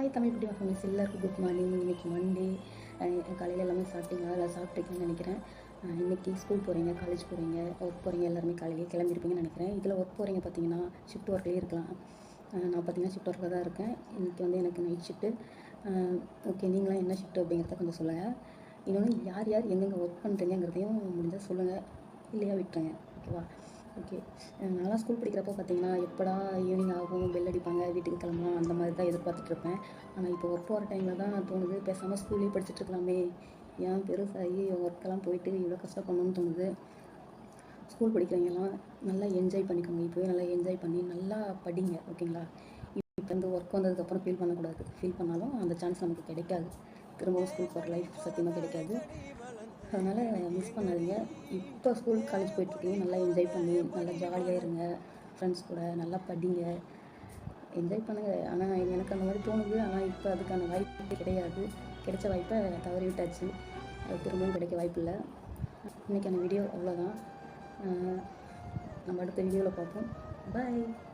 Hi Tamil குட்டி families எல்லாருக்கும் good morning இன்னைக்கு மண்டே காலையில் எல்லாமே சாப்பிட்டீங்களா? இல்லை சாப்பிட்ருக்கீங்கன்னு நினைக்கிறேன். இன்றைக்கி இன்னைக்கு ஸ்கூல் போகிறீங்க காலேஜ் போகிறீங்க ஒர்க் போகிறீங்க எல்லாருமே காலையிலே கிளம்பிருப்பீங்கன்னு நினைக்கிறேன். இதில் ஒர்க் போகிறீங்க பார்த்தீங்கன்னா ஷிஃப்ட் ஒர்க்லேயே இருக்கலாம். நான் பார்த்தீங்கன்னா ஷிஃப்ட் ஒர்க்கில் தான் இருக்கேன். இன்றைக்கி வந்து எனக்கு நைட் ஷிஃப்ட்டு ஓகே நீங்களாம் என்ன ஷிஃப்ட் அப்படிங்கிறத கொஞ்சம் சொல்லுங்கள் இன்னொன்று யார் யார் எங்கெங்கே ஒர்க் பண்ணுறீங்கிறதையும் முடிஞ்சால் சொல்லுங்கள் இல்லையா விட்டுருங்க. ஓகேவா ஓகே. நான்லாம் ஸ்கூல் படிக்கிறப்போ பார்த்தீங்கன்னா எப்படா ஈவினிங் ஆகும் பெல் அடிப்பாங்க வீட்டுக்கு கிளம்பலாம் அந்த மாதிரி தான் எதிர்பார்த்துட்டு இருப்பேன். ஆனால் இப்போ ஒர்க் போகிற டைமில் தான் தோணுது பேசாமல் ஸ்கூல்லேயே படிச்சுட்டு இருக்கலாமே. ஏன் பெருசாகி ஒர்க்கெல்லாம் போயிட்டு இவ்வளோ கஷ்டப்படணும்னு தோணுது. ஸ்கூல் படிக்கிறவங்கலாம் நல்லா என்ஜாய் பண்ணிக்கோங்க. இப்போவே நல்லா என்ஜாய் பண்ணி நல்லா படிங்க ஓகேங்களா இப்போ வந்து ஒர்க் வந்ததுக்கப்புறம் ஃபீல் பண்ணக்கூடாது. ஃபீல் பண்ணாலும் அந்த சான்ஸ் நமக்கு கிடைக்காது. திரும்பவும் ஸ்கூல் போகிற லைஃப் சத்தியமாக கிடைக்காது. அதனால் மிஸ் பண்ணாதீங்க. இப்போ ஸ்கூல் காலேஜ் போயிட்டுருக்கீங்க நல்லா என்ஜாய் பண்ணி நல்லா ஜாலியாக இருங்க. ஃப்ரெண்ட்ஸ் கூட நல்லா படிங்க. என்ஜாய் பண்ணுங்கள் ஆனால் எனக்கு அந்த மாதிரி தோணுது. ஆனால் இப்போ அதுக்கான வாய்ப்பு கிடையாது. கிடைச்ச வாய்ப்பை தவறி விட்டாச்சு. அது திரும்பவும் கிடைக்க வாய்ப்பு இல்லை. இன்றைக்கான வீடியோ அவ்வளோதான் நம்ம அடுத்த வீடியோவில் பார்ப்போம். பாய்